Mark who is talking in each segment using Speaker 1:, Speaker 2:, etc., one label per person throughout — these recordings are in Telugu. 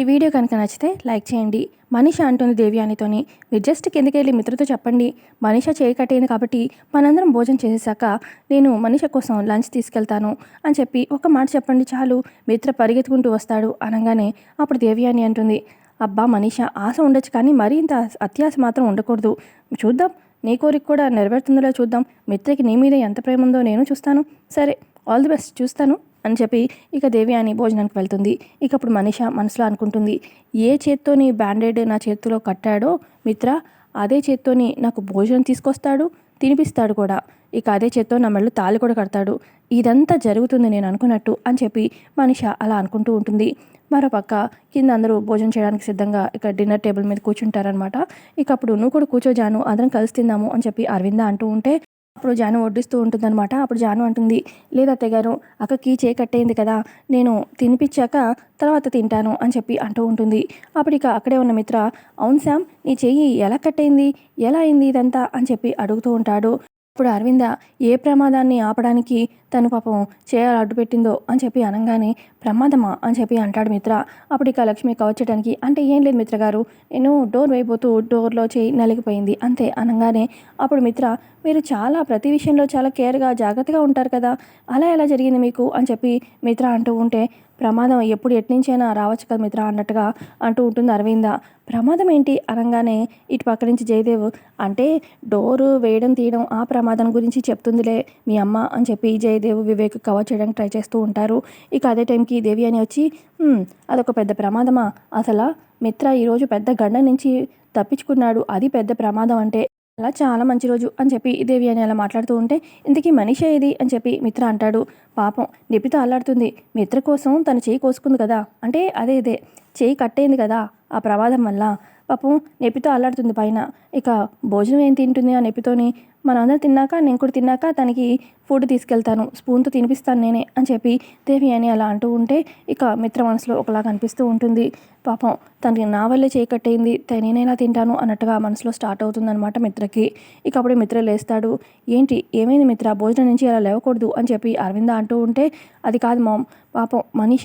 Speaker 1: ఈ వీడియో కనుక నచ్చితే లైక్ చేయండి. మనీష అంటుంది దేవ్యానితోని. మీరు జస్ట్ కిందకి వెళ్ళి మిత్రతో చెప్పండి. మనీష చేయి కాబట్టి మనందరం భోజనం చేసేసాక నేను మనీష కోసం లంచ్ తీసుకెళ్తాను అని చెప్పి ఒక మాట చెప్పండి చాలు. మిత్ర పరిగెత్తుకుంటూ వస్తాడు అనగానే అప్పుడు దేవ్యాని అంటుంది. అబ్బా మనీష ఆశ ఉండొచ్చు కానీ మరీ ఇంత అత్యాశ మాత్రం ఉండకూడదు. చూద్దాం. నీ కోరిక కూడా నెరవేరుతుందో చూద్దాం. మిత్రకి నీ మీద ఎంత ప్రేమ ఉందో నేను చూస్తాను. సరే ఆల్ ది బెస్ట్ చూస్తాను. అని చెప్పి ఇక దేవి అని భోజనానికి వెళ్తుంది. ఇక అప్పుడు మనిష మనసులో అనుకుంటుంది ఏ చేత్తోని బ్యాండేడ్ నా చేతిలో కట్టాడో మిత్ర అదే చేత్తోని నాకు భోజనం తీసుకొస్తాడు తినిపిస్తాడు కూడా. ఇక అదే చేత్తో నా మెళ్ళు తాళి కూడా కడతాడు. ఇదంతా జరుగుతుంది నేను అనుకున్నట్టు అని చెప్పి మనిష అలా అనుకుంటూ ఉంటుంది. మరోపక్క కింద అందరూ భోజనం చేయడానికి సిద్ధంగా ఇక డిన్నర్ టేబుల్ మీద కూర్చుంటారనమాట ఇక అప్పుడు నువ్వు కూడా కూర్చోజాను అందరం కలిసి తిందాము అని చెప్పి అరవింద అంటూ ఉంటే అప్పుడు జాను వడ్డిస్తూ ఉంటుందన్నమాట. అప్పుడు జాను అంటుంది లేదా తెగారు అక్కకి చే కట్టేయింది కదా నేను తినిపించాక తర్వాత తింటాను అని చెప్పి అంటూ ఉంటుంది. అప్పుడు ఇక అక్కడే ఉన్న మిత్ర అవును శామ్ నీ చెయ్యి ఎలా కట్టయింది ఎలా అయింది ఇదంతా? అని చెప్పి అడుగుతూ ఉంటాడు. ఇప్పుడు అరవింద ఏ ప్రమాదాన్ని ఆపడానికి తను పాపం చేయాలి అడ్డుపెట్టిందో? అని చెప్పి అనగానే ప్రమాదమా? అని చెప్పి అంటాడు మిత్ర. అప్పుడు ఇక లక్ష్మి కవచడానికి అంటే ఏం లేదు మిత్ర గారు నేను డోర్ వేయబోతూ డోర్లో చేయి నలిగిపోయింది అంతే అనగానే అప్పుడు మిత్ర మీరు చాలా ప్రతి విషయంలో చాలా కేర్గా జాగ్రత్తగా ఉంటారు కదా. అలా ఎలా జరిగింది మీకు? అని చెప్పి మిత్ర అంటూ ఉంటే ప్రమాదం ఎప్పుడు ఎట్నుంచైనా రావచ్చు కదా మిత్ర అన్నట్టుగా అంటూ ఉంటుంది అరవింద. ప్రమాదం ఏంటి అనగానే ఇటు పక్క నుంచి జయదేవ్ అంటే డోరు వేయడం తీయడం ఆ ప్రమాదం గురించి చెప్తుందిలే మీ అమ్మ అని చెప్పి జయదేవ్ వివేక్ కవర్ చేయడానికి ట్రై చేస్తూ ఉంటారు. ఇక అదే టైంకి దేవి అని వచ్చి అదొక పెద్ద ప్రమాదమా? అసలు మిత్ర ఈరోజు పెద్ద గండ నుంచి తప్పించుకున్నాడు. అది పెద్ద ప్రమాదం అంటే అలా చాలా మంచి రోజు అని చెప్పి దేవి అని అలా మాట్లాడుతూ ఉంటే ఇంతకీ మనిషి ఇది అని చెప్పి మిత్ర అంటాడు. పాపం నిపిత అల్లాడుతుంది. మిత్ర కోసం తను చేయి కోసుకుంది కదా. అంటే అదే ఇదే చేయి కట్టేయింది కదా ఆ ప్రమాదం వల్ల. పాపం నెప్పితో అల్లాడుతుంది పైన. ఇక భోజనం ఏం తింటుంది ఆ నెప్పితోని అందరం తిన్నాక నేను కూడా తిన్నాక తనకి ఫుడ్ తీసుకెళ్తాను. స్పూన్తో తినిపిస్తాను నేనే అని చెప్పి దేవి అని అలా అంటూ ఉంటే ఇక మిత్ర మనసులో ఒకలా కనిపిస్తూ ఉంటుంది. పాపం తనకి నా వల్లే చేయకట్టయింది నేనేలా తింటాను అన్నట్టుగా మనసులో స్టార్ట్ అవుతుందన్నమాట మిత్రకి. ఇక అప్పుడే మిత్ర లేస్తాడు. ఏంటి ఏమైంది మిత్ర? భోజనం నుంచి అలా లేవకూడదు అని చెప్పి అరవింద అంటూ ఉంటే అది కాదు మామ్ పాపం మనిష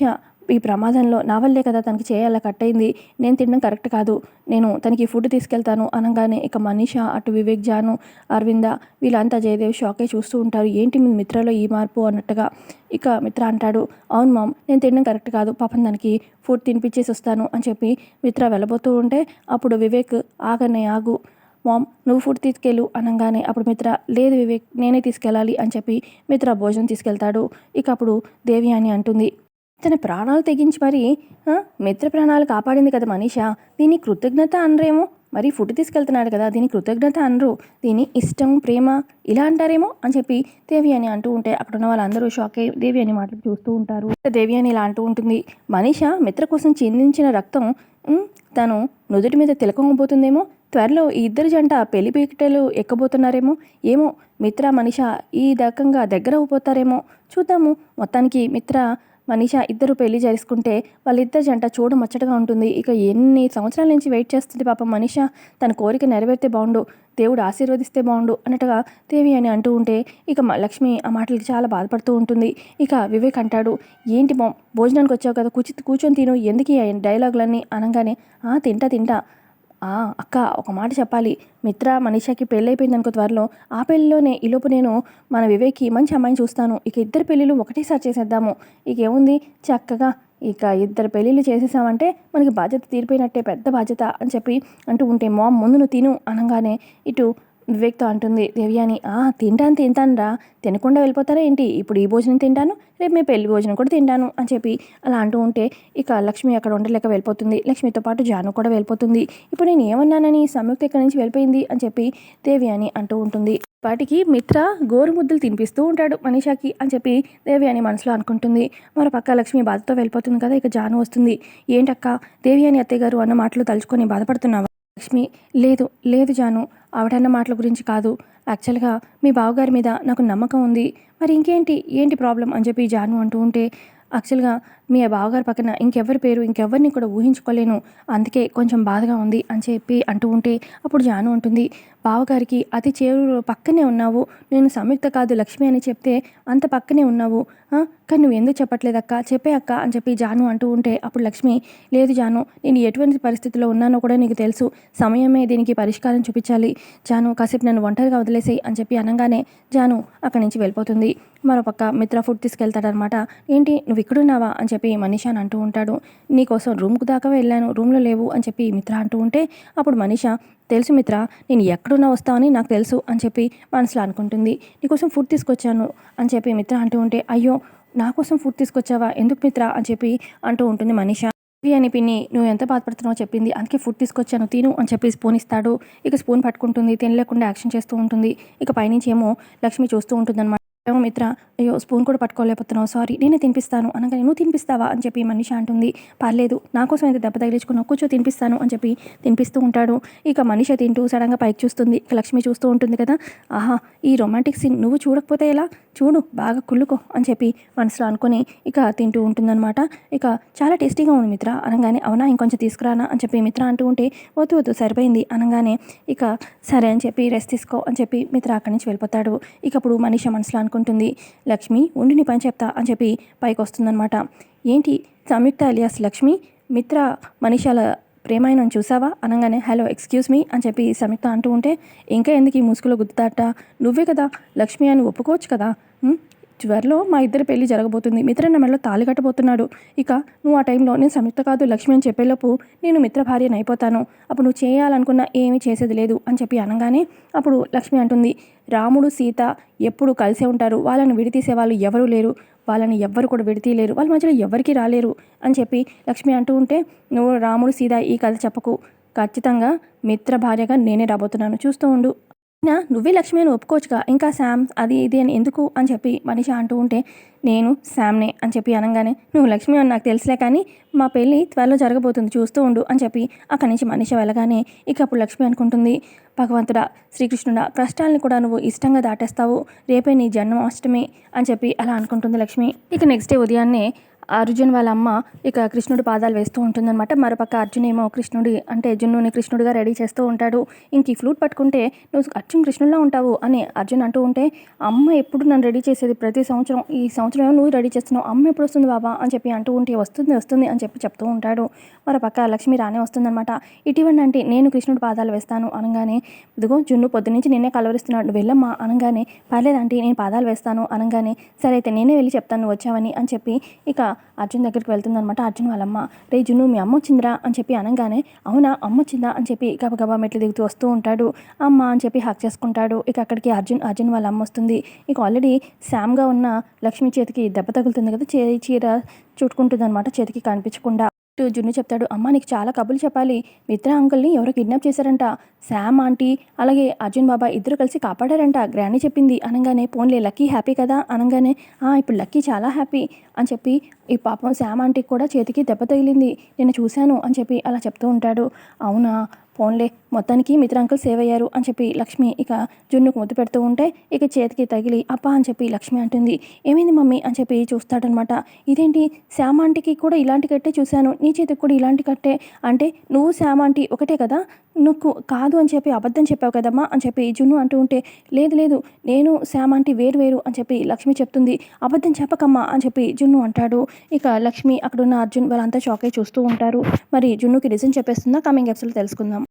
Speaker 1: ఈ ప్రమాదంలో నా వల్లే కదా తనకి చేయాలా కట్ అయింది. నేను తినడం కరెక్ట్ కాదు. నేను తనకి ఫుడ్ తీసుకెళ్తాను అనగానే ఇక మనీష అటు వివేక్ జాను అరవింద వీళ్ళంతా జయదేవ్ షాకే చూస్తూ ఉంటారు. ఏంటి మీ మిత్రలో ఈ మార్పు అన్నట్టుగా. ఇక మిత్ర అంటాడు అవును మామ్ నేను తినడం కరెక్ట్ కాదు. పాపం దానికి ఫుడ్ తినిపించేసి వస్తాను అని చెప్పి మిత్ర వెళ్ళబోతూ ఉంటే అప్పుడు వివేక్ ఆగనే ఆగు. మామ్ నువ్వు ఫుడ్ తీసుకెళ్ళు అనగానే అప్పుడు మిత్ర లేదు వివేక్ నేనే తీసుకెళ్ళాలి అని చెప్పి మిత్ర భోజనం తీసుకెళ్తాడు. ఇక అప్పుడు దేవి అని అంటుంది తన ప్రాణాలు తెగించి మరి మిత్ర ప్రాణాలు కాపాడింది కదా మనీష? దీని కృతజ్ఞత అనరేమో? మరి ఫుడ్ తీసుకెళ్తున్నాడు కదా దీని కృతజ్ఞత అనరు. దీని ఇష్టం ప్రేమ ఇలా అంటారేమో అని చెప్పి దేవి అని అంటూ ఉంటే అక్కడ ఉన్న వాళ్ళందరూ షాక్ అయ్యి దేవి అని మాటలు చూస్తూ ఉంటారు. దేవి అని ఇలా అంటూ ఉంటుంది. మనీష మిత్ర కోసం చిందించిన రక్తం తను నుదుటి మీద తిలకమబోతుందేమో? త్వరలో ఈ ఇద్దరు జంట పెళ్ళి పీకటలు ఎక్కబోతున్నారేమో? ఏమో మిత్ర మనిష ఈ దక్కంగా దగ్గర అయిపోతారేమో చూద్దాము. మొత్తానికి మిత్ర మనీష ఇద్దరు పెళ్ళి చేసుకుంటే వాళ్ళిద్దరు జంట చూడ ముచ్చటగా ఉంటుంది. ఇక ఎన్ని సంవత్సరాల నుంచి వెయిట్ చేస్తుంది పాప మనీష. తన కోరిక నెరవేరితే బాగుండు. దేవుడు ఆశీర్వదిస్తే బాగుండు అన్నట్టుగా దేవి అని అంటూ ఉంటే ఇక లక్ష్మి ఆ మాటలకి చాలా బాధపడుతూ ఉంటుంది. ఇక వివేక్ అంటాడు ఏంటి భోజనానికి వచ్చావు కదా కూర్చి కూర్చొని తిను. ఎందుకు ఈ డైలాగులన్నీ? అనగానే ఆ తింటా తింటా. అక్క ఒక మాట చెప్పాలి. మిత్ర మనీషాకి పెళ్ళైపోయింది అనుకో త్వరలో. ఆ పెళ్ళిలోనే ఈలోపు నేను మన వివేక్కి మంచి అమ్మాయిని చూస్తాను. ఇక ఇద్దరు పెళ్ళిళ్ళు ఒకటేసారి చేసేద్దాము. ఇక ఏముంది చక్కగా ఇక ఇద్దరు పెళ్ళిళ్ళు చేసేసామంటే మనకి బాధ్యత తీరిపోయినట్టే పెద్ద బాధ్యత అని చెప్పి అంటూ ఉంటే మా ముందు నువ్వు తిను అనగానే ఇటు వివేక్తో అంటుంది దేవ్యాని తింటాను తింటాను రా తినకుండా వెళ్ళిపోతారా ఏంటి? ఇప్పుడు ఈ భోజనం తింటాను రేపు మీ పెళ్ళి భోజనం కూడా తింటాను అని చెప్పి అలా అంటూ ఉంటే ఇక లక్ష్మి అక్కడ ఉండలేక వెళ్ళిపోతుంది. లక్ష్మితో పాటు జాను కూడా వెళ్ళిపోతుంది. ఇప్పుడు నేను ఏమన్నానని సంయుక్త ఇక్కడి నుంచి వెళ్ళిపోయింది అని చెప్పి దేవి అని అంటూ ఉంటుంది. వాటికి మిత్ర గోరు ముద్దలు తినిపిస్తూ ఉంటాడు మనీషాకి అని చెప్పి దేవి అని మనసులో అనుకుంటుంది. మరో పక్క లక్ష్మి బాధతో వెళ్ళిపోతుంది కదా ఇక జాను వస్తుంది. ఏంటక్క దేవి అని అత్తయ్య గారు అన్న మాటలు తలుచుకొని బాధపడుతున్నావా? లక్ష్మి లేదు లేదు జాను. ఆవిడన్న మాటల గురించి కాదు. యాక్చువల్గా మీ బావగారి మీద నాకు నమ్మకం ఉంది. మరి ఇంకేంటి? ఏంటి ప్రాబ్లం అని చెప్పి జాను అంటూ ఉంటే యాక్చువల్గా మీ బావగారి పక్కన ఇంకెవరి పేరు ఇంకెవరిని కూడా ఊహించుకోలేను. అందుకే కొంచెం బాధగా ఉంది అని చెప్పి అంటూ ఉంటే అప్పుడు జాను అంటుంది బావగారికి అతి చేరు పక్కనే ఉన్నావు. నేను సంయుక్త కాదు లక్ష్మి అని చెప్తే అంత పక్కనే ఉన్నావు. కానీ నువ్వు ఎందుకు చెప్పట్లేదు అక్క? చెప్పే అక్క అని చెప్పి జాను అంటూ ఉంటే అప్పుడు లక్ష్మి లేదు జాను నేను ఎటువంటి పరిస్థితిలో ఉన్నానో కూడా నీకు తెలుసు. సమయమే దీనికి పరిష్కారం చూపించాలి. జాను కాసేపు నన్ను ఒంటరిగా వదిలేసి అని చెప్పి అనగానే జాను అక్కడి నుంచి వెళ్ళిపోతుంది. మరోపక్క మిత్ర ఫుడ్ తీసుకెళ్తాడనమాట ఏంటి నువ్వు ఇక్కడున్నావా? అని చెప్పి మనీషా అని అంటూ ఉంటాడు. నీకోసం రూమ్కు దాకా వెళ్ళాను రూమ్లో లేవు అని చెప్పి మిత్ర అంటూ ఉంటే అప్పుడు మనీషా తెలుసు మిత్ర నేను ఎక్కడున్నా వస్తావని నాకు తెలుసు అని చెప్పి మనసులో అనుకుంటుంది. నీకోసం ఫుడ్ తీసుకొచ్చాను అని చెప్పి మిత్ర అంటూ ఉంటే అయ్యో నా కోసం ఫుడ్ తీసుకొచ్చావా? ఎందుకు మిత్ర? అని చెప్పి అంటూ ఉంటుంది మనీషా. అని పిన్ని నువ్వు ఎంత బాధపడుతున్నావో చెప్పింది. అందుకే ఫుడ్ తీసుకొచ్చాను తిను అని చెప్పి స్పూన్ ఇస్తాడు. ఇక స్పూన్ పట్టుకుంటుంది తినలేకుండా యాక్షన్ చేస్తూ ఉంటుంది. ఇక పైనుంచి ఏమో లక్ష్మి చూస్తూ ఉంటుందన్నమాట. ఏమో మిత్ర అయ్యో స్పూన్ కూడా పట్టుకోలేకపోతున్నావు సారీ నేనే తినిపిస్తాను అనగానే నువ్వు తినిపిస్తావా? అని చెప్పి మనిషి అంటుంది. పర్లేదు నా కోసం అయితే దెబ్బ తగిలించుకున్నావు కూర్చో తినిపిస్తాను అని చెప్పి తినిపిస్తూ ఉంటాడు. ఇక మనిషి తింటూ సడన్గా పైకి చూస్తుంది ఇక లక్ష్మి చూస్తూ ఉంటుంది కదా. ఆహా ఈ రొమాంటిక్ సీన్ నువ్వు చూడకపోతే ఎలా? చూడు బాగా కుళ్ళుకో అని చెప్పి మనసులో అనుకుని ఇక తింటూ ఉంటుందన్నమాట. ఇక చాలా టేస్టీగా ఉంది మిత్ర అనగానే అవునా ఇంకొంచెం తీసుకురానా? అని చెప్పి మిత్ర అంటూ ఉంటే వద్దు వద్దు సరిపోయింది అనగానే ఇక సరే అని చెప్పి రెస్ట్ తీసుకో అని చెప్పి మిత్ర అక్కడి నుంచి వెళ్ళిపోతాడు. ఇక అప్పుడు మనిషి మనసులో అనుకుంటుంది. లక్ష్మి ఉండి నీ పని చెప్తా అని చెప్పి పైకి వస్తుందనమాట ఏంటి? సంయుక్త అలియాస్ లక్ష్మి మిత్ర మనీషాల ప్రేమాయణం చూసావా? అనగానే హలో ఎక్స్క్యూజ్ మీ అని చెప్పి సంయుక్త అంటూ ఉంటే ఇంకా ఎందుకు ఈ ముసుగులో గుద్దుతాట నువ్వే కదా లక్ష్మి అని ఒప్పుకోవచ్చు కదా? ఉం? త్వరలో మా ఇద్దరి పెళ్ళి జరగబోతుంది. మిత్ర నా మెడలో తాళి కట్టబోతున్నాడు. ఇక నువ్వు ఆ టైంలో నేను సంయుక్త కాదు లక్ష్మి అని చెప్పేలోపు నేను మిత్ర భార్యను అయిపోతాను. అప్పుడు నువ్వు చేయాలనుకున్న ఏమీ చేసేది లేదు అని చెప్పి అనగానే అప్పుడు లక్ష్మి అంటుంది రాముడు సీత ఎప్పుడు కలిసే ఉంటారు. వాళ్ళని విడితీసే వాళ్ళు ఎవరూ లేరు. వాళ్ళని ఎవ్వరు కూడా విడతీయలేరు. వాళ్ళ మధ్యలో ఎవరికి రాలేరు అని చెప్పి లక్ష్మి అంటూ ఉంటే నువ్వు రాముడు సీత ఈ కథ చెప్పకు. ఖచ్చితంగా మిత్ర భార్యగా నేనే రాబోతున్నాను. చూస్తూ ఉండు. అయినా నువ్వే లక్ష్మి అని ఒప్పుకోవచ్చుగా. ఇంకా శామ్ అది ఇది అని ఎందుకు అని చెప్పి మనిషి అంటూ ఉంటే నేను శామ్నే అని చెప్పి అనగానే నువ్వు లక్ష్మి అని నాకు తెలుసులే కానీ మా పెళ్ళి త్వరలో జరగబోతుంది చూస్తూ ఉండు అని చెప్పి అక్కడి నుంచి మనిషి వెళ్ళగానే ఇక అప్పుడు లక్ష్మి అనుకుంటుంది భగవంతుడా శ్రీకృష్ణుడా కష్టాలను కూడా నువ్వు ఇష్టంగా దాటేస్తావు రేపే నీ జన్మాష్టమి అని చెప్పి అలా అనుకుంటుంది లక్ష్మి. ఇక నెక్స్ట్ డే ఉదయాన్నే అర్జున్ వాళ్ళ అమ్మ ఇక కృష్ణుడి పాదాలు వేస్తూ ఉంటుందన్నమాట. మరోపక్క అర్జున్ ఏమో కృష్ణుడి అంటే జున్నుని కృష్ణుడిగా రెడీ చేస్తూ ఉంటాడు. ఇంక ఈ ఫ్లూట్ పట్టుకుంటే నువ్వు అర్జున్ కృష్ణుడిలా ఉంటావు అని అర్జున్ అంటూ ఉంటే అమ్మ ఎప్పుడు నన్ను రెడీ చేసేది ప్రతి సంవత్సరం? ఈ సంవత్సరం ఏమో నువ్వు రెడీ చేస్తున్నావు. అమ్మ ఎప్పుడు వస్తుంది బాబా? అని చెప్పి అంటూ ఉంటే వస్తుంది వస్తుంది అని చెప్పి చెప్తూ ఉంటాడు. మరోపక్క లక్ష్మి రానే వస్తుందన్నమాట. ఇటీవల అంటే నేను కృష్ణుడి పాదాలు వేస్తాను అనగానే ఇదిగో జున్ను పొద్దునుంచి నేనే కలవరిస్తున్నాడు. వెళ్ళమ్మా అనగానే పర్లేదంటే నేను పాదాలు వేస్తాను అనగానే సరే అయితే నేనే వెళ్ళి చెప్తాను వచ్చావని అని చెప్పి ఇక అర్జున్ దగ్గరికి వెళ్తుందనమాట అర్జున్ వాళ్ళమ్మ రే జున్ను మీ అమ్మ వచ్చిందిరా అని చెప్పి అనగానే అవునా అమ్మ వచ్చిందా అని చెప్పి గబగబా మెట్లు దిగుతూ వస్తూ ఉంటాడు. అమ్మ అని చెప్పి హక్ చేసుకుంటాడు. ఇక అక్కడికి అర్జున్ అర్జున్ వాళ్ళ అమ్మ వస్తుంది. ఇక ఆల్రెడీ శామ్గా ఉన్న లక్ష్మి చేతికి దెబ్బ తగులుతుంది కదా చే చీర చుట్టుకుంటుందన్నమాట చేతికి కనిపించకుండా. జున్ను చెప్తాడు అమ్మ నీకు చాలా కబుర్లు చెప్పాలి. మిత్ర అంకుల్ని ఎవరు కిడ్నాప్ చేశారంట. శామ్ ఆంటీ అలాగే అర్జున్ బాబా ఇద్దరు కలిసి కాపాడారంట. గ్రాండీ చెప్పింది. అనగానే పోన్లే లక్కీ హ్యాపీ కదా. అనగానే "ఆ, ఇప్పుడు లక్కీ చాలా హ్యాపీ అని చెప్పి ఈ పాపం శ్యామ్ ఆంటీకి కూడా చేతికి దెబ్బ తగిలింది. నేను చూశాను అని చెప్పి అలా చెప్తూ ఉంటాడు. అవునా? పోన్లే. మొత్తానికి మిత్ర అంకుల్ సేవ్ అయ్యారు అని చెప్పి లక్ష్మి ఇక జున్నుకు ముద్దు పెడుతూ ఉంటే ఇక చేతికి తగిలి అప్ప అని చెప్పి లక్ష్మి అంటుంది. ఏమైంది మమ్మీ అని చెప్పి చూస్తాడనమాట. ఇదేంటి? శ్యామ ఆంటీకి కూడా ఇలాంటి కట్టే చూశాను. నీ చేతికి కూడా ఇలాంటి కట్టే. అంటే నువ్వు శ్యామ ఆంటీ ఒకటే కదా? నువ్వు కాదు అని చెప్పి అబద్ధం చెప్పావు కదమ్మా అని చెప్పి జున్ను అంటూ ఉంటే లేదు లేదు నేను శ్యామ్ ఆంటీ వేరు వేరు అని చెప్పి లక్ష్మి చెప్తుంది. అబద్ధం చెప్పకమ్మా అని చెప్పి జున్ను అంటాడు. ఇక లక్ష్మి అక్కడున్న అర్జున్ వాళ్ళంతా షాక్ అయి చూస్తూ ఉంటారు. మరి జున్నుకి రీజన్ చెప్పేస్తుందా? కమింగ్ ఎపిసోడ్ తెలుసుకుందాం.